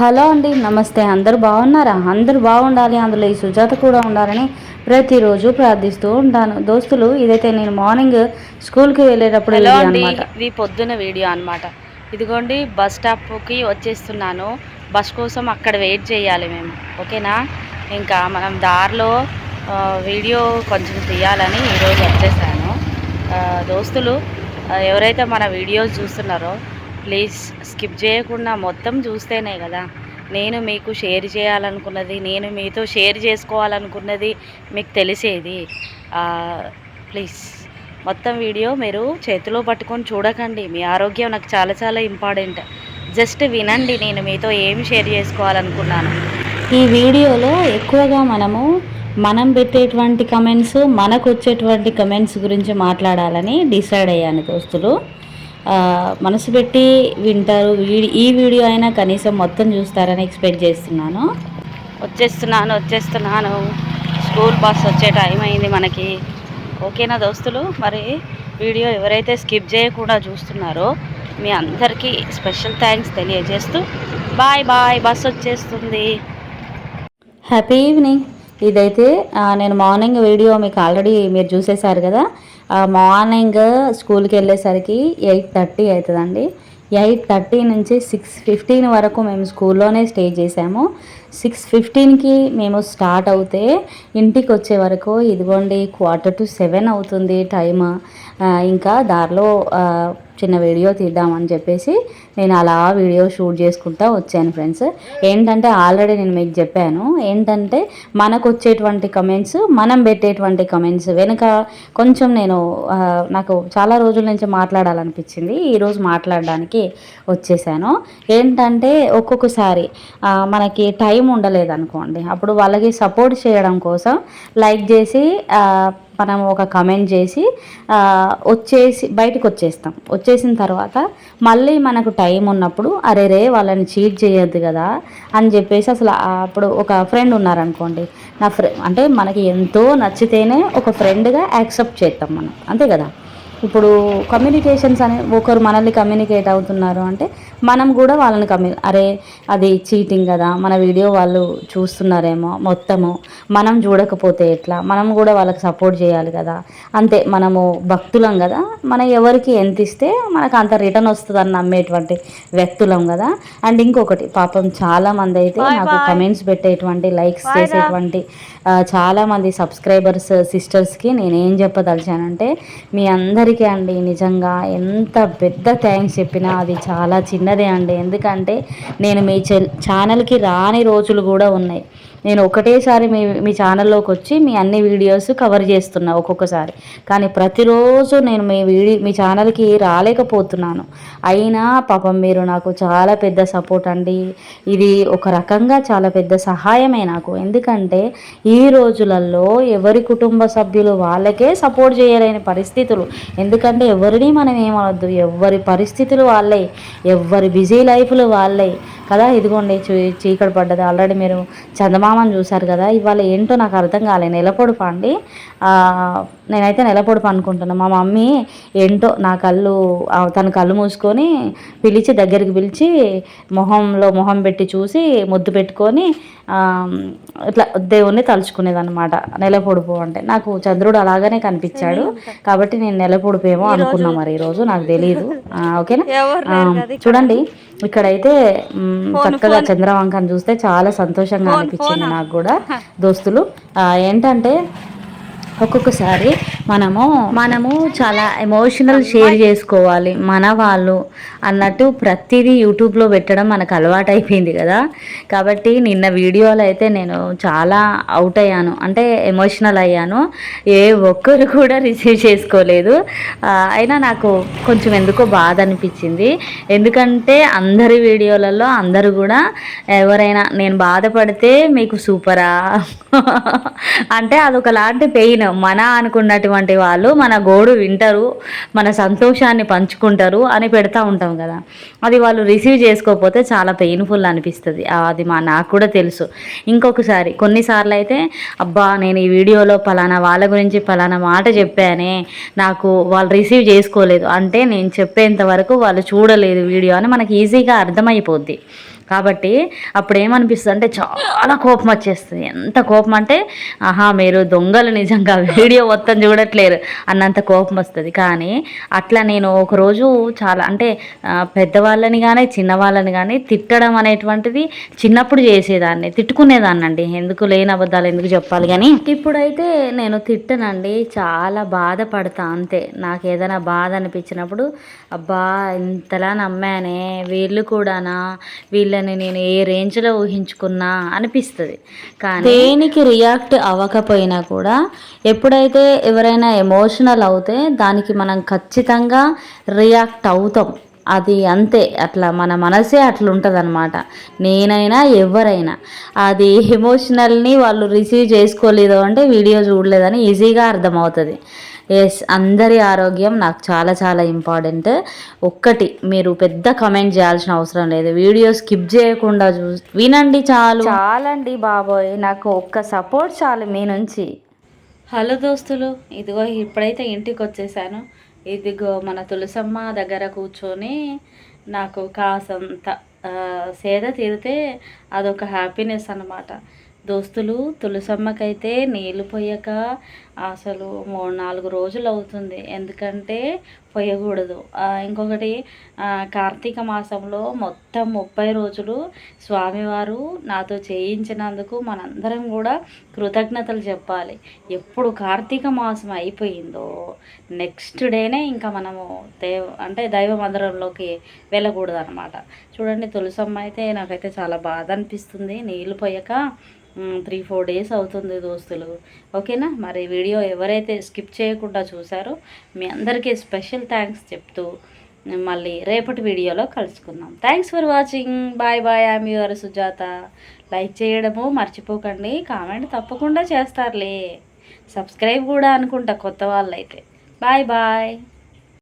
Hello అండి నమస్తే. అందరూ బాగున్నారా? అందరూ బాగుండాలి. అందులో ఈ సుజాత కూడా ఉండాలని ప్రతిరోజు ప్రార్థిస్తూ ఉంటాను. దోస్తులు ఇదైతే నేను మార్నింగ్ స్కూల్కి వెళ్ళేటప్పుడు హలో అండి ఇది పొద్దున్న వీడియో అన్నమాట. ఇదిగోండి బస్ స్టాప్కి వచ్చేస్తున్నాను. బస్ కోసం అక్కడ వెయిట్ చేయాలి మేము. ఓకేనా? ఇంకా మనం దారిలో వీడియో కొంచెం తీయాలని ఈరోజు వచ్చేసాను. దోస్తులు ఎవరైతే మన వీడియోస్ చూస్తున్నారో ప్లీజ్ స్కిప్ చేయకుండా మొత్తం చూస్తేనే కదా. నేను మీకు షేర్ చేయాలనుకున్నది నేను మీతో షేర్ చేసుకోవాలనుకున్నది మీకు తెలిసేది. ప్లీజ్. మొత్తం వీడియో మీరు చేతిలో పట్టుకొని చూడకండి. మీ ఆరోగ్యం నాకు చాలా చాలా ఇంపార్టెంట్. జస్ట్ వినండి నేను మీతో ఏం షేర్ చేసుకోవాలనుకున్నాను. ఈ వీడియోలో ఎక్కువగా మనము మనం పెట్టేటువంటి కమెంట్స్ మనకు వచ్చేటువంటి కమెంట్స్ గురించి మాట్లాడాలని డిసైడ్ అయ్యాను దోస్తులు. మనసు పెట్టి వింటారు. ఈ వీడియో అయినా కనీసం మొత్తం చూస్తారని ఎక్స్పెక్ట్ చేస్తున్నాను. వచ్చేస్తున్నాను వచ్చేస్తున్నాను. స్కూల్ బస్ వచ్చే టైం అయింది మనకి. ఓకేనా దోస్తులు? మరి వీడియో ఎవరైతే స్కిప్ చేయకుండా చూస్తున్నారో మీ అందరికీ స్పెషల్ థ్యాంక్స్ తెలియజేస్తూ బాయ్ బాయ్ బస్ వచ్చేస్తుంది. Happy evening. ఇదైతే నేను మార్నింగ్ వీడియో మీకు ఆల్రెడీ మీరు చూసేశారు కదా. మార్నింగ్ స్కూల్కి వెళ్ళేసరికి ఎయిట్ థర్టీ అవుతుందండి ఎయిట్ థర్టీ నుంచి సిక్స్ ఫిఫ్టీన్ వరకు మేము స్కూల్లోనే స్టే చేసాము సిక్స్ ఫిఫ్టీన్కి మేము స్టార్ట్ అవుతే ఇంటికి వచ్చే వరకు ఇదిగోండి క్వార్టర్ టు సెవెన్ అవుతుంది టైమ్. ఇంకా దారిలో చిన్న వీడియో తీద్దామని చెప్పేసి నేను అలా వీడియో షూట్ చేసుకుంటా వచ్చాను ఫ్రెండ్స్. ఏంటంటే ఆల్రెడీ నేను మీకు చెప్పాను. ఏంటంటే మనకు వచ్చేటువంటి కమెంట్స్ మనం పెట్టేటువంటి కమెంట్స్ వెనుక కొంచెం నేను నాకు చాలా రోజుల నుంచి మాట్లాడాలనిపించింది. ఈరోజు మాట్లాడడానికి వచ్చేసాను. ఏంటంటే ఒక్కొక్కసారి మనకి టైం ఉండలేదనుకోండి. అప్పుడు వాళ్ళకి సపోర్ట్ చేయడం కోసం లైక్ చేసి మనం ఒక కమెంట్ చేసి వచ్చేసి బయటకు వచ్చేస్తాం. వచ్చేసిన తర్వాత మళ్ళీ మనకు టైం ఉన్నప్పుడు అరే రే వాళ్ళని చీట్ చేయొద్దు కదా అని చెప్పేసి అసలు అప్పుడు ఒక ఫ్రెండ్ ఉన్నారనుకోండి. నా ఫ్రె అంటే మనకి ఎంతో నచ్చితేనే ఒక ఫ్రెండ్గా యాక్సెప్ట్ చేస్తాం మనం. అంతే కదా? ఇప్పుడు కమ్యూనికేషన్స్ అనే ఒకరు మనల్ని కమ్యూనికేట్ అవుతున్నారు అంటే మనం కూడా వాళ్ళని కమ్యూ అరే అది చీటింగ్ కదా మన వీడియో వాళ్ళు చూస్తున్నారేమో మొత్తము మనం చూడకపోతే ఎట్లా మనం కూడా వాళ్ళకి సపోర్ట్ చేయాలి కదా. అంతే మనము భక్తులం కదా మనం ఎవరికి ఎంత ఇస్తే మనకు అంత రిటర్న్ వస్తుందని నమ్మేటువంటి వ్యక్తులం కదా. అండ్ ఇంకొకటి పాపం చాలా మంది అయితే నాకు కమెంట్స్ పెట్టేటువంటి లైక్స్ చేసేటువంటి ఆ, చాలా మంది సబ్స్క్రైబర్స్ సిస్టర్స్కి నేను ఏం చెప్పదలిచానంటే మీ అందరికీ అండి నిజంగా. ఎంత పెద్ద థ్యాంక్స్ చెప్పినా అది చాలా చిన్నదే అండి. ఎందుకంటే నేను మీ ఛానల్కి రాని రోజులు కూడా ఉన్నాయి. నేను ఒకటేసారి మీ మీ ఛానల్లోకి వచ్చి మీ అన్ని వీడియోస్ కవర్ చేస్తున్నా ఒక్కొక్కసారి. కానీ ప్రతిరోజు నేను మీ వీడియో మీ ఛానల్కి రాలేకపోతున్నాను. అయినా పాపం మీరు నాకు చాలా పెద్ద సపోర్ట్ అండి. ఇది ఒక రకంగా చాలా పెద్ద సహాయమే నాకు. ఎందుకంటే ఈ రోజులలో ఎవరి కుటుంబ సభ్యులు వాళ్ళకే సపోర్ట్ చేయలేని పరిస్థితులు. ఎందుకంటే ఎవరిని మనం ఏమనొద్దు? ఎవరి పరిస్థితులు వాళ్ళే. ఎవరి బిజీ లైఫ్లు వాళ్ళే. కదా ఇదిగోండి చీ- చీకటి పడ్డది. ఆల్రెడీ మీరు చందమామని చూశారు కదా ఇవాళ ఏంటో నాకు అర్థం కాలేదు నెలపొడుపు అండి? నేనైతే నెలపొడుపు అనుకుంటున్నాను మా మమ్మీ ఏంటో నా కళ్ళు తన కళ్ళు మూసుకొని పిలిచి దగ్గరికి పిలిచి మొహంలో మొహం పెట్టి చూసి ముద్దు పెట్టుకొని ఇట్లా దేవుణ్ణి తలుచుకునేది అనమాట నెలపొడుపు అంటే. నాకు చంద్రుడు అలాగనే కనిపించాడు. కాబట్టి నేను నెలపొడుపేమో అనుకున్నా మరి. ఈరోజు నాకు తెలియదు ఓకేనా? చూడండి. ఇక్కడైతే చక్కగా చంద్రవంకను చూస్తే చాలా సంతోషంగా అనిపించింది నాకు కూడా దోస్తులు. ఆ, ఏంటంటే ఒక్కొక్కసారి మనము మనము చాలా ఎమోషనల్ షేర్ చేసుకోవాలి. మన వాళ్ళు అన్నట్టు ప్రతిదీ యూట్యూబ్లో పెట్టడం మనకు అలవాటు అయిపోయింది కదా. కాబట్టి నిన్న వీడియోలో అయితే నేను చాలా అవుట్ అయ్యాను. అంటే ఎమోషనల్ అయ్యాను. ఏ ఒక్కరు కూడా రిసీవ్ చేసుకోలేదు. అయినా నాకు కొంచెం ఎందుకో బాధ అనిపించింది. ఎందుకంటే అందరి వీడియోలలో అందరూ కూడా ఎవరైనా నేను బాధపడితే మీకు సూపరా? అంటే అదొకలాంటి పెయిన్. మన అనుకున్నటువంటి వాళ్ళు మన గోడు వింటారు మన సంతోషాన్ని పంచుకుంటారు అని పెడతా ఉంటాం కదా. అది వాళ్ళు రిసీవ్ చేసుకోకపోతే చాలా పెయిన్ఫుల్ అనిపిస్తుంది. అది మా నాకు కూడా తెలుసు. ఇంకొకసారి కొన్నిసార్లు అయితే అబ్బా నేను ఈ వీడియోలో పలానా వాళ్ళ గురించి పలానా మాట చెప్పానే నాకు వాళ్ళు రిసీవ్ చేసుకోలేదు. అంటే నేను చెప్పేంత వరకు వాళ్ళు చూడలేదు వీడియో అని మనకి ఈజీగా అర్థమైపోద్ది. కాబట్టి అప్పుడు ఏమనిపిస్తుంది అంటే చాలా కోపం వచ్చేస్తుంది ఎంత కోపం అంటే ఆహా మీరు దొంగలు నిజంగా వీడియో మొత్తం చూడట్లేరు అన్నంత కోపం వస్తుంది కానీ అట్లా నేను ఒకరోజు చాలా అంటే పెద్దవాళ్ళని కానీ చిన్నవాళ్ళని కానీ తిట్టడం అనేటువంటిది చిన్నప్పుడు చేసేదాన్ని. తిట్టుకునేదాన్ని అండి ఎందుకు లేని అబద్ధాలు ఎందుకు చెప్పాలి కానీ. ఇప్పుడైతే నేను తిట్టనండి. చాలా బాధపడతా అంతే. నాకు ఏదైనా బాధ అనిపించినప్పుడు అబ్బా ఇంతలా నమ్మానే వీళ్ళు కూడానా వీళ్ళ వీళ్ళని నేను ఏ రేంజ్లో ఊహించుకున్నా అనిపిస్తుంది. కానీ దేనికి రియాక్ట్ అవ్వకపోయినా కూడా ఎప్పుడైతే ఎవరైనా ఎమోషనల్ అవుతే దానికి మనం ఖచ్చితంగా రియాక్ట్ అవుతాం. అది అంతే అట్లా మన మనసే అట్లా ఉంటుంది అనమాట నేనైనా ఎవరైనా అది ఎమోషనల్ని వాళ్ళు రిసీవ్ చేసుకోలేదు అంటే వీడియో చూడలేదని ఈజీగా అర్థమవుతుంది. ఎస్ అందరి ఆరోగ్యం నాకు చాలా చాలా ఇంపార్టెంట్ ఒక్కటి మీరు పెద్ద కమెంట్ చేయాల్సిన అవసరం లేదు. వీడియో స్కిప్ చేయకుండా చూ వినండి చాలు. చాలండి బాబోయ్ నాకు ఒక్క సపోర్ట్ చాలు మీ నుంచి. హలో దోస్తులు ఇదిగో ఇప్పుడైతే ఇంటికి వచ్చేసాను ఇదిగో మన తులసమ్మ దగ్గర కూర్చొని నాకు కాసంత సేద తీరితే అదొక హ్యాపీనెస్ అన్నమాట. దోస్తులు తులసమ్మకైతే నీళ్ళు పోయక అసలు మూడు నాలుగు రోజులు అవుతుంది. ఎందుకంటే పోయకూడదు. ఇంకొకటి కార్తీక మాసంలో మొత్తం ముప్పై రోజులు స్వామివారు నాతో చేయించినందుకు మనందరం కూడా కృతజ్ఞతలు చెప్పాలి. ఎప్పుడు కార్తీక మాసం అయిపోయిందో నెక్స్ట్ డేనే ఇంకా మనము దేవ అంటే దైవ మందిరంలోకి వెళ్ళకూడదు అనమాట చూడండి తులసమ్మ అయితే నాకైతే చాలా బాధ అనిపిస్తుంది. నీళ్ళు పోయక త్రీ ఫోర్ డేస్ అవుతుంది దోస్తులు. ఓకేనా? మరి వీడియో ఎవరైతే స్కిప్ చేయకుండా చూసారో మీ అందరికీ స్పెషల్ థ్యాంక్స్ చెప్తూ మళ్ళీ రేపటి వీడియోలో కలుసుకుందాం. Thanks for watching bye bye I'm your Sujatha like చేయడము మర్చిపోకండి. కామెంట్ తప్పకుండా చేస్తారులే. సబ్స్క్రైబ్ కూడా అనుకుంటా కొత్త వాళ్ళైతే. Bye bye